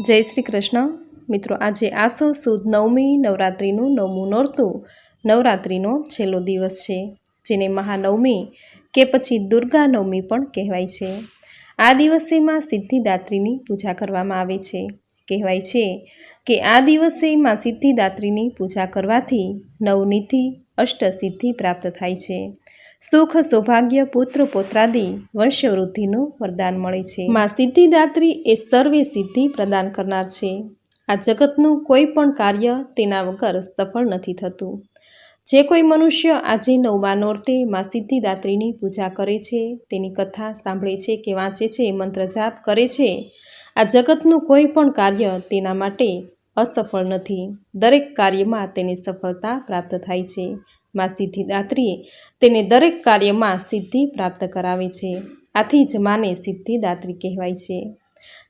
જય શ્રી કૃષ્ણ. મિત્રો, આજે આસો સુદ નવમી નવરાત્રિનું નવમું નોરતું નવરાત્રિનો છેલ્લો દિવસ છે, જેને મહાનવમી કે પછી દુર્ગા નવમી પણ કહેવાય છે. આ દિવસે માં સિદ્ધિદાત્રીની પૂજા કરવામાં આવે છે. કહેવાય છે કે આ દિવસે માં સિદ્ધિદાત્રીની પૂજા કરવાથી નવનીતિ અષ્ટસિદ્ધિ પ્રાપ્ત થાય છે. સુખ, સૌભાગ્ય, પુત્ર, પોત્રાદી વંશવૃદ્ધિનું વરદાન મળે છે. માં સિદ્ધિદાત્રી એ સર્વે સિદ્ધિ પ્રદાન કરનાર છે. આ જગતનું કોઈ પણ કાર્ય તેના વગર સફળ નથી થતું. જે કોઈ મનુષ્ય આજે નવમા નોરતે માં સિદ્ધિદાત્રીની પૂજા કરે છે, તેની કથા સાંભળે છે કે વાંચે છે, મંત્ર જાપ કરે છે, આ જગતનું કોઈ પણ કાર્ય તેના માટે અસફળ નથી. દરેક કાર્યમાં તેને સફળતા પ્રાપ્ત થાય છે. માં સિદ્ધિદાત્રીએ તેને દરેક કાર્યમાં સિદ્ધિ પ્રાપ્ત કરાવે છે. આથી જ માને સિદ્ધિદાત્રી કહેવાય છે.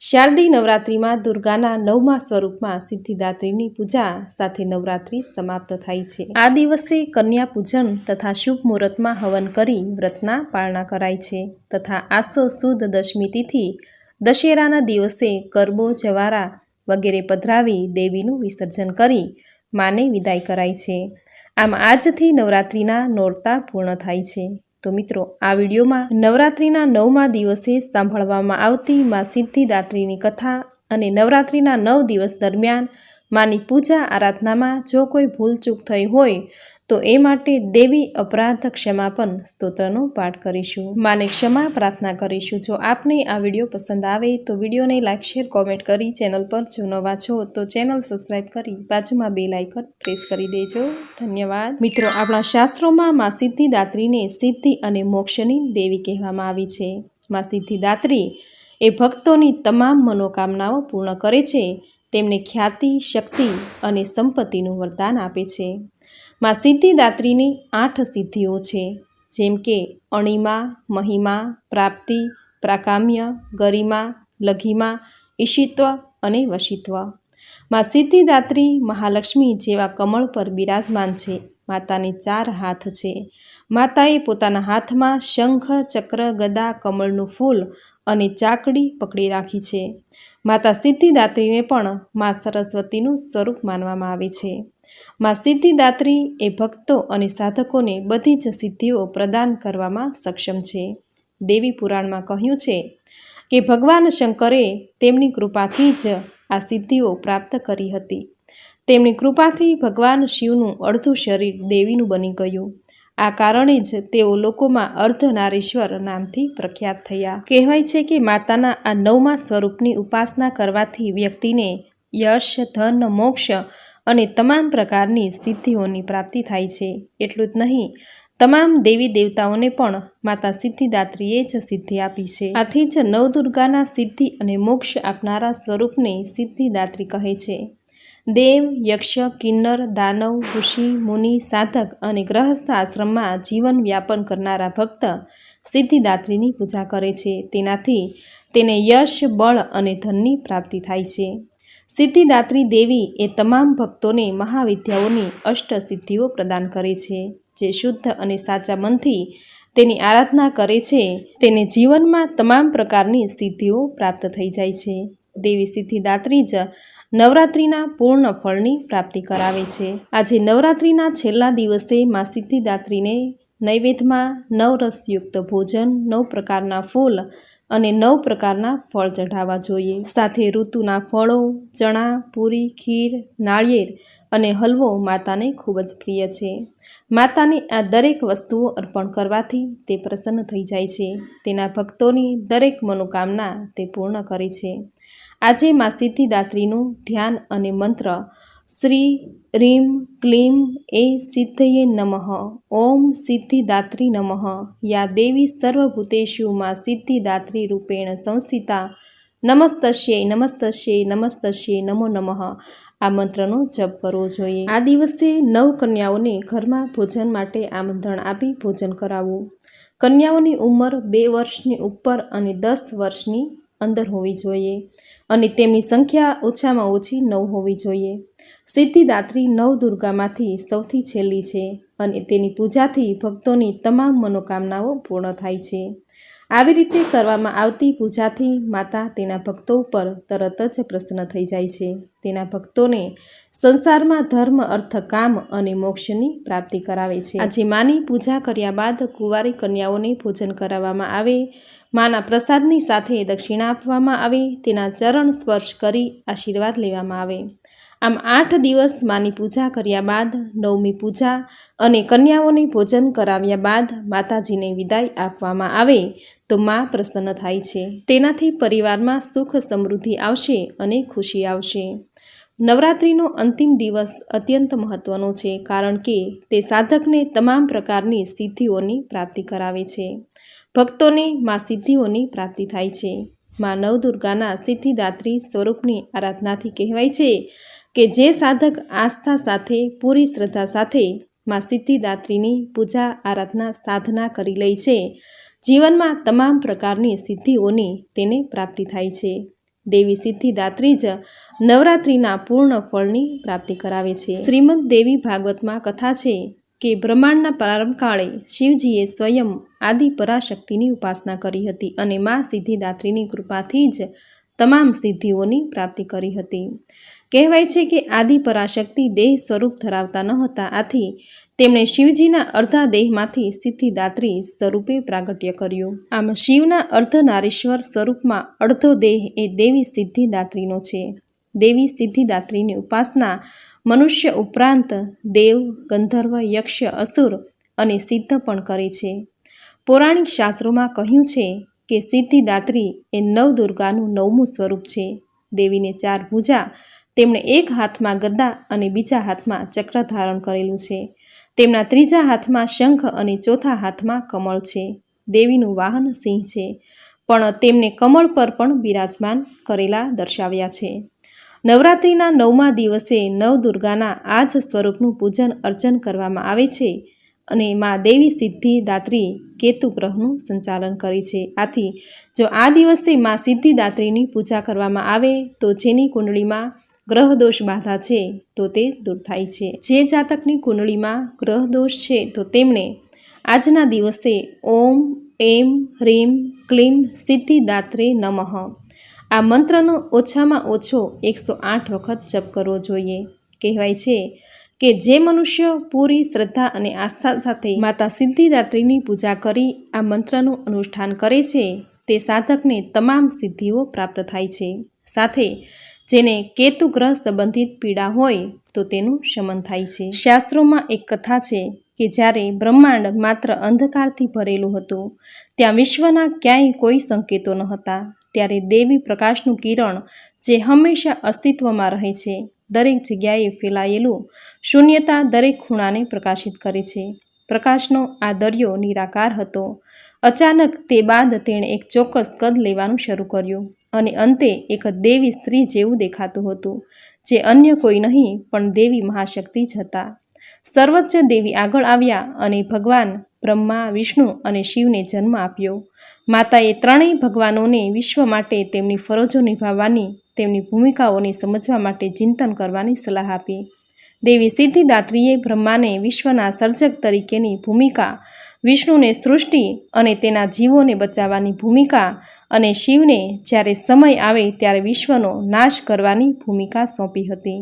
શારદી નવરાત્રિમાં દુર્ગાના નવમા સ્વરૂપમાં સિદ્ધિદાત્રીની પૂજા સાથે નવરાત્રિ સમાપ્ત થાય છે. આ દિવસે કન્યા પૂજન તથા શુભ મુહૂર્તમાં હવન કરી વ્રતના પાળના કરાય છે તથા આસો સુદ દશમી તિથિ દશેરાના દિવસે ગરબો, જવારા વગેરે પધરાવી દેવીનું વિસર્જન કરી માને વિદાય કરાય છે. આમ આજથી નવરાત્રિના નોરતા પૂર્ણ થાય છે. તો મિત્રો, આ વિડીયોમાં નવરાત્રિના નવમા દિવસે સાંભળવામાં આવતી માં સિદ્ધિદાત્રીની કથા અને નવરાત્રિના નવ દિવસ દરમિયાન માની પૂજા આરાધનામાં જો કોઈ ભૂલચૂક થઈ હોય તો એ માટે દેવી અપરાધ ક્ષમાપન સ્તોત્રનો પાઠ કરીશું. માને ક્ષમા પ્રાર્થના કરીશું. જો આપને આ વીડિયો પસંદ આવે તો વિડીયોને લાઇક શેર, કોમેન્ટ કરી ચેનલ પર જો નવા છો તો ચેનલ સબસ્ક્રાઇબ કરી બાજુમાં બે લાઇકન પ્રેસ કરી દેજો. ધન્યવાદ. મિત્રો, આપણા શાસ્ત્રોમાં માં સિદ્ધિદાત્રીને સિદ્ધિ અને મોક્ષની દેવી કહેવામાં આવી છે. માં સિદ્ધિદાત્રી એ ભક્તોની તમામ મનોકામનાઓ પૂર્ણ કરે છે. તેમને ખ્યાતિ, શક્તિ અને સંપત્તિનું વરદાન આપે છે. માં સિદ્ધિદાત્રીની આઠ સિદ્ધિઓ છે, જેમ કે અણિમા, મહિમા, પ્રાપ્તિ, પ્રાકામ્ય, ગરિમા, લઘિમા, ઈશિત્વ અને વશિત્વ. માં સિદ્ધિદાત્રી મહાલક્ષ્મી જેવા કમળ પર બિરાજમાન છે, માતાને ચાર હાથ છે. માતાએ પોતાના હાથમાં શંખ, ચક્ર, ગદા, કમળનું ફૂલ અને ચાકડી પકડી રાખી છે. માતા સિદ્ધિદાત્રીને પણ મા સરસ્વતીનું સ્વરૂપ માનવામાં આવે છે. મા સિદ્ધિદાત્રી એ ભક્તો અને સાધકોને બધી જ સિદ્ધિઓ પ્રદાન કરવામાં સક્ષમ છે. દેવી પુરાણમાં કહ્યું છે કે ભગવાન શંકરે તેમની કૃપાથી જ આ સિદ્ધિઓ પ્રાપ્ત કરી હતી. તેમની કૃપાથી ભગવાન શિવનું અડધું શરીર દેવીનું બની ગયું. આ કારણે જ તેઓ લોકોમાં અર્ધનારીશ્વર નામથી પ્રખ્યાત થયા. કહેવાય છે કે માતાના આ નવમા સ્વરૂપની ઉપાસના કરવાથી વ્યક્તિને યશ, ધન, મોક્ષ અને તમામ પ્રકારની સિદ્ધિઓની પ્રાપ્તિ થાય છે. એટલું જ નહીં, તમામ દેવી દેવતાઓને પણ માતા સિદ્ધિદાત્રીએ જ સિદ્ધિ આપી છે. આથી જ નવદુર્ગાના સિદ્ધિ અને મોક્ષ આપનારા સ્વરૂપને સિદ્ધિદાત્રી કહે છે. દેવ, યક્ષ, કિન્નર, દાનવ, ઋષિ, મુનિ, સાધક અને ગ્રહસ્થ આશ્રમમાં જીવન વ્યાપન કરનારા ભક્ત સિદ્ધિદાત્રીની પૂજા કરે છે. તેનાથી તેને યશ, બળ અને ધનની પ્રાપ્તિ થાય છે. સિદ્ધિદાત્રી દેવી એ તમામ ભક્તોને મહાવિદ્યાઓની અષ્ટસિદ્ધિઓ પ્રદાન કરે છે, જે શુદ્ધ અને સાચા મનથી તેની આરાધના કરે છે. તેને જીવનમાં તમામ પ્રકારની સિદ્ધિઓ પ્રાપ્ત થઈ જાય છે. દેવી સિદ્ધિદાત્રી જ નવરાત્રિના પૂર્ણ ફળની પ્રાપ્તિ કરાવે છે. આજે નવરાત્રિના છેલ્લા દિવસે મા સિદ્ધિદાત્રીને નૈવેદ્યમાં નવરસયુક્ત ભોજન, નવ પ્રકારના ફૂલ અને નવ પ્રકારના ફળ ચઢાવવા જોઈએ. સાથે ઋતુના ફળો, ચણા, પૂરી, ખીર, નાળિયેર અને હલવો માતાને ખૂબ જ પ્રિય છે. માતાને આ દરેક વસ્તુઓ અર્પણ કરવાથી તે પ્રસન્ન થઈ જાય છે. તેના ભક્તોની દરેક મનોકામના તે પૂર્ણ કરે છે. આજે મા સિદ્ધિદાત્રીનું ધ્યાન અને મંત્ર શ્રી રીમ ક્લીમ એ સિદ્ધયે નમઃ. ઓમ સિદ્ધિદાત્રી નમઃ. યા દેવી સર્વભૂતેશુ માં સિદ્ધિદાત્રી રૂપેણ સંસ્થિતા. નમસ્તસ્યે નમસ્તસ્યે નમસ્તસ્યે નમો નમઃ. આ મંત્રનો જપ કરવો જોઈએ. આ દિવસે નવ કન્યાઓને ઘરમાં ભોજન માટે આમંત્રણ આપી ભોજન કરાવવું. કન્યાઓની ઉંમર બે વર્ષની ઉપર અને દસ વર્ષની અંદર હોવી જોઈએ. અને તેમની સંખ્યા ઓછામાં ઓછી નવ હોવી જોઈએ. સિદ્ધિદાત્રી નવ દુર્ગામાંથી સૌથી છેલ્લી છે અને તેની પૂજાથી ભક્તોની તમામ મનોકામનાઓ પૂર્ણ થાય છે. આવી રીતે કરવામાં આવતી પૂજાથી માતા તેના ભક્તો ઉપર તરત જ પ્રસન્ન થઈ જાય છે. તેના ભક્તોને સંસારમાં ધર્મ, અર્થ, કામ અને મોક્ષની પ્રાપ્તિ કરાવે છે. આજે માની પૂજા કર્યા બાદ કુંવારી કન્યાઓને ભોજન કરાવવામાં આવે માના પ્રસાદની સાથે દક્ષિણા આપવામાં આવે, તેના ચરણ સ્પર્શ કરી આશીર્વાદ લેવામાં આવે. આમ આઠ દિવસ માની પૂજા કર્યા બાદ, નવમી પૂજા અને કન્યાઓને ભોજન કરાવ્યા બાદ માતાજીને વિદાય આપવામાં આવે, તો મા પ્રસન્ન થાય છે. તેનાથી પરિવારમાં સુખ સમૃદ્ધિ આવશે અને ખુશી આવશે. નવરાત્રિનો અંતિમ દિવસ અત્યંત મહત્વનો છે, કારણ કે તે સાધકને તમામ પ્રકારની સિદ્ધિઓની પ્રાપ્તિ કરાવે છે. ભક્તોને, મા સિદ્ધિઓની પ્રાપ્તિ થાય છે. મા નવદુર્ગાના સિદ્ધિદાત્રી સ્વરૂપની આરાધનાથી કહેવાય છે કે જે સાધક આસ્થા સાથે, પૂરી શ્રદ્ધા સાથે મા સિદ્ધિદાત્રીની પૂજા, આરાધના, સાધના કરી લે છે. જીવનમાં તમામ પ્રકારની સિદ્ધિઓની તેને પ્રાપ્તિ થાય છે. દેવી સિદ્ધિદાત્રી જ નવરાત્રિના પૂર્ણ ફળની પ્રાપ્તિ કરાવે છે. શ્રીમદ દેવી ભાગવતમાં કથા છે કે બ્રહ્માંડના પ્રારંભકાળે શિવજીએ સ્વયં આદિ પરાશક્તિની ઉપાસના કરી હતી અને મા સિદ્ધિદાત્રીની કૃપાથી જ તમામ સિદ્ધિઓની પ્રાપ્તિ કરી હતી. કહેવાય છે કે આદિ પરાશક્તિ દેહ સ્વરૂપ ધરાવતા ન હતા, આથી તેમણે શિવજીના અર્ધા દેહમાંથી સિદ્ધિદાત્રી સ્વરૂપે પ્રાગટ્ય કર્યું. આમ શિવના અર્ધનારીશ્વર સ્વરૂપમાં અડધો દેહ એ દેવી સિદ્ધિદાત્રીનો છે. દેવી સિદ્ધિદાત્રીની ઉપાસના મનુષ્ય ઉપરાંત દેવ, ગંધર્વ, યક્ષ, અસુર અને સિદ્ધ પણ કરે છે. પૌરાણિક શાસ્ત્રોમાં કહ્યું છે કે સિદ્ધિદાત્રી એ નવદુર્ગાનું નવમું સ્વરૂપ છે. દેવીને ચાર ભૂજા, તેમણે એક હાથમાં ગદા અને બીજા હાથમાં ચક્ર ધારણ કરેલું છે. તેમના ત્રીજા હાથમાં શંખ અને ચોથા હાથમાં કમળ છે. દેવીનું વાહન સિંહ છે, પણ તેમને કમળ પર પણ બિરાજમાન કરેલા દર્શાવ્યા છે. નવરાત્રિના નવમા દિવસે નવદુર્ગાના આ જ સ્વરૂપનું પૂજન અર્ચન કરવામાં આવે છે અને મા દેવી સિદ્ધિદાત્રી કેતુ ગ્રહનું સંચાલન કરે છે. આથી, જો આ દિવસે મા સિદ્ધિદાત્રીની પૂજા કરવામાં આવે, તો જેની કુંડળીમાં ગ્રહદોષ બાધા છે, તો તે દૂર થાય છે. જે જાતકની કુંડળીમાં ગ્રહદોષ છે, તો તેમણે આજના દિવસે ઓમ, એમ હ્રીમ ક્લીમ સિદ્ધિદાત્રે નમઃ. આ મંત્રનો ઓછામાં ઓછો એકસો આઠ વખત જપ કરવો જોઈએ. કહેવાય છે કે જે મનુષ્ય પૂરી શ્રદ્ધા અને આસ્થા સાથે માતા સિદ્ધિદાત્રીની પૂજા કરી આ મંત્રનું અનુષ્ઠાન કરે છે, તે સાધકને તમામ સિદ્ધિઓ પ્રાપ્ત થાય છે. સાથે જેને કેતુ ગ્રહ સંબંધિત પીડા હોય, તો તેનું શમન થાય છે. શાસ્ત્રોમાં એક કથા છે કે જ્યારે બ્રહ્માંડ માત્ર અંધકારથી ભરેલું હતું, ત્યાં વિશ્વના ક્યાંય કોઈ સંકેતો ન હતા ત્યારે દેવી પ્રકાશનું કિરણ જે હંમેશા અસ્તિત્વમાં રહે છે, દરેક જગ્યાએ ફેલાયેલું શૂન્યતા દરેક ખૂણાને પ્રકાશિત કરે છે. પ્રકાશનો આ દરિયો નિરાકાર હતો. અચાનક તે બાદ તેણે એક ચોક્કસ કદ લેવાનું શરૂ કર્યું અને અંતે એક દેવી સ્ત્રી જેવું દેખાતું હતું, જે અન્ય કોઈ નહીં, પણ દેવી મહાશક્તિ જ હતા. સર્વોચ્ચ દેવી આગળ આવ્યા અને ભગવાન, બ્રહ્મા, વિષ્ણુ અને શિવને જન્મ આપ્યો. માતાએ ત્રણેય ભગવાનોને વિશ્વ માટે તેમની ફરજો નિભાવવાની, તેમની ભૂમિકાઓને સમજવા માટે ચિંતન કરવાની સલાહ આપી. દેવી સિદ્ધિદાત્રીએ બ્રહ્માને વિશ્વના સર્જક તરીકેની ભૂમિકા, વિષ્ણુને સૃષ્ટિ અને તેના જીવોને બચાવવાની ભૂમિકા અને શિવને જ્યારે સમય આવે ત્યારે વિશ્વનો નાશ કરવાની ભૂમિકા સોંપી હતી.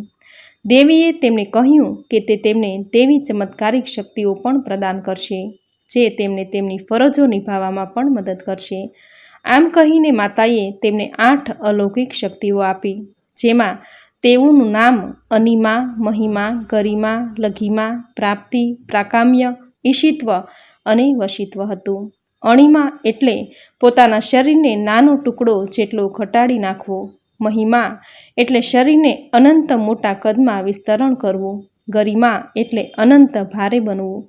દેવીએ તેમને કહ્યું કે તે તેમને દેવી ચમત્કારિક શક્તિઓ પણ પ્રદાન કરશે. જે તેમને તેમની ફરજો નિભાવવામાં પણ મદદ કરશે. આમ કહીને માતાએ તેમને આઠ અલૌકિક શક્તિઓ આપી, જેમાં તેઓનું નામ અનિમા, મહિમા, ગરિમા, લઘિમા, પ્રાપ્તિ, પ્રાકામ્ય, ઈશિત્વ અને વશિત્વ હતું. અણિમા એટલે પોતાના શરીરને નાનો ટુકડો જેટલો ઘટાડી નાખવો. મહિમા એટલે શરીરને અનંત મોટા કદમાં વિસ્તરણ કરવું. ગરિમા એટલે અનંત ભારે બનવું.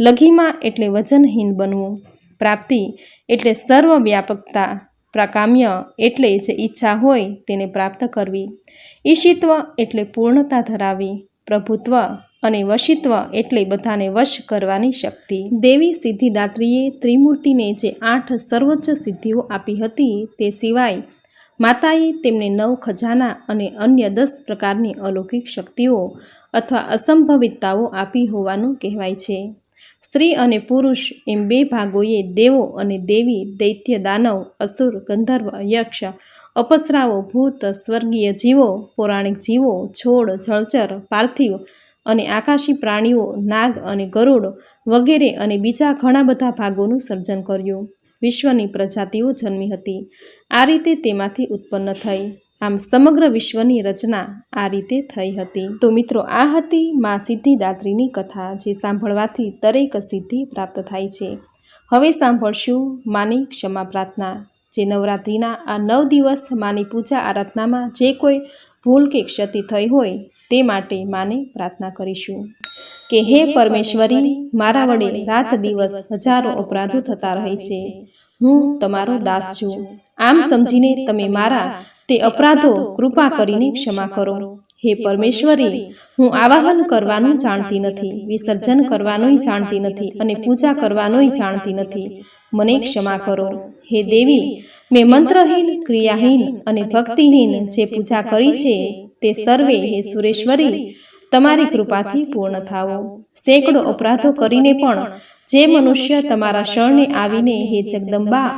લઘિમા એટલે વજનહીન બનવું. પ્રાપ્તિ એટલે સર્વવ્યાપકતા. પ્રાકામ્ય એટલે જે ઈચ્છા હોય તેને પ્રાપ્ત કરવી. ઈશિત્વ એટલે પૂર્ણતા ધરાવી પ્રભુત્વ અને વશિત્વ એટલે બધાને વશ કરવાની શક્તિ. દેવી સિદ્ધિદાત્રીએ ત્રિમૂર્તિને જે આઠ સર્વોચ્ચ સિદ્ધિઓ આપી હતી તે સિવાય માતાએ તેમને નવ ખજાના અને અન્ય દસ પ્રકારની અલૌકિક શક્તિઓ અથવા અસંભવિતતાઓ આપી હોવાનું કહેવાય છે. સ્ત્રી અને પુરુષ એમ બે ભાગોએ દેવો અને દેવી, દૈત્ય, દાનવ, અસુર, ગંધર્વ, યક્ષ, અપસરાઓ, ભૂત, સ્વર્ગીય જીવો, પૌરાણિક જીવો, છોડ, જળચર, પાર્થિવ અને આકાશી પ્રાણીઓ, નાગ અને ગરુડ વગેરે અને બીજા ઘણા બધા ભાગોનું સર્જન કર્યું. વિશ્વની પ્રજાતિઓ જન્મી હતી. આ રીતે તેમાંથી ઉત્પન્ન થઈ. આમ સમગ્ર વિશ્વની રચના આ રીતે થઈ હતી. તો મિત્રો આ હતી મા સિદ્ધિદાત્રીની કથા જે સાંભળવાથી દરેક સિદ્ધિ પ્રાપ્ત થાય છે. હવે સાંભળશું માની ક્ષમા પ્રાર્થના જે નવરાત્રિના આ નવ દિવસ માની પૂજા આરાધનામાં જે કોઈ ભૂલ કે ક્ષતિ થઈ હોય તે માટે માને પ્રાર્થના કરીશું. કે હે પરમેશ્વરી મારા વડે રાત દિવસ હજારો અપરાધો થતા રહે છે. હું તમારો દાસ છું. આમ સમજીને તમે મારા તે અપરાધો કૃપા કરીને ક્ષમા કરો. હે પરમેશ્વરી હું આવાહન કરવાનું જાણતી નથી વિસર્જન કરવાનું જાણતી નથી અને પૂજા કરવાનું જાણતી નથી. મને ક્ષમા કરો. હે દેવી મેં મંત્રહીન ક્રિયાહીન અને ભક્તિહીન જે પૂજા કરી છે તે સર્વે હે સુરેશ્વરી તમારી કૃપાથી પૂર્ણ થાવો સેંકડો અપરાધો કરીને પણ જે મનુષ્ય તમારા શરણે આવીને હે જગદંબા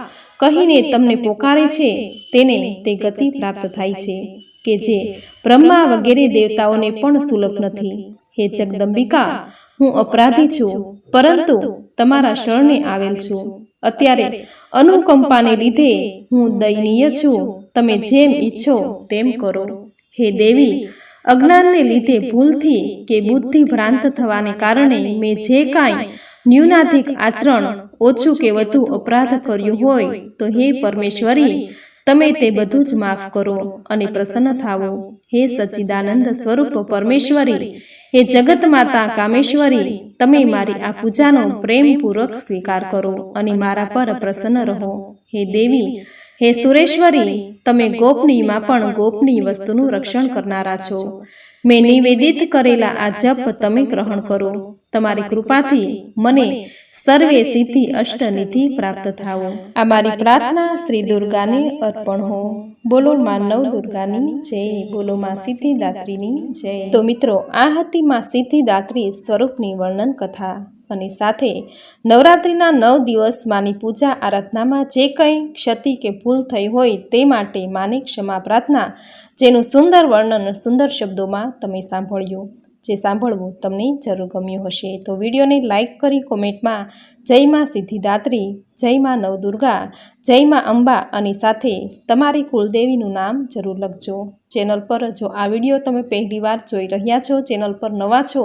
કહીને તમને પોકારે છે તેને તે ગતિ પ્રાપ્ત થાય છે કે જે બ્રહ્મા વગેરે દેવતાઓને પણ સુલભ નથી. હે જગદંબિકા હું અપરાધી છું પરંતુ તમારા શરણે આવેલ છું. અત્યારે અનુકંપાને લીધે હું દયનીય છું. તમે જેમ ઈચ્છો તેમ કરો. હે દેવી અજ્ઞાનને લીધે ભૂલથી કે બુદ્ધિ ભ્રાંત થવાને કારણે મેં જે કાંઈ ન્યૂનાધિક આચરણ ઓછું કે વધુ અપરાધ કર્યું હોય તો હે પરમેશ્વરી તમે તે બધું જ માફ કરો અને પ્રસન્ન થાવો. હે સચ્ચિદાનંદ સ્વરૂપ પરમેશ્વરી હે જગત માતા કામેશ્વરી તમે મારી આ પૂજાનો પ્રેમપૂર્વક સ્વીકાર કરો અને મારા પર પ્રસન્ન રહો. હે દેવી હે સુરેશ્વરી તમે ગોપનીયમાં પણ ગોપનીય વસ્તુનું રક્ષણ કરનારા છો. મેં નિવેદિત કરેલા આ જપ તમે ગ્રહણ કરો. તમારી કૃપાથી મને સર્વે સિદ્ધિ અષ્ટનિધિ પ્રાપ્ત થાવો આ મારી પ્રાર્થના શ્રી દુર્ગાને અર્પણ હો. બોલો માં નવ દુર્ગાની જય. બોલો માં સિદ્ધિદાત્રીની જય. તો મિત્રો આ હતી માં સિદ્ધિદાત્રી સ્વરૂપની વર્ણન કથા. અને સાથે નવરાત્રિના નવ દિવસ માની પૂજા આરાધનામાં જે કંઈ ક્ષતિ કે ભૂલ થઈ હોય તે માટે માની ક્ષમા પ્રાર્થના, જેનું સુંદર વર્ણન સુંદર શબ્દોમાં તમે સાંભળ્યું. જે સાંભળવું તમને જરૂર ગમ્યું હશે. તો વિડીયોને લાઇક કરી કોમેન્ટમાં જય માં સિદ્ધિદાત્રી, જય માં નવદુર્ગા જય માં અંબા અને સાથે તમારી કુલદેવીનું નામ જરૂર લખજો. ચેનલ પર જો આ વીડિયો તમે પહેલીવાર જોઈ રહ્યા છો, ચેનલ પર નવા છો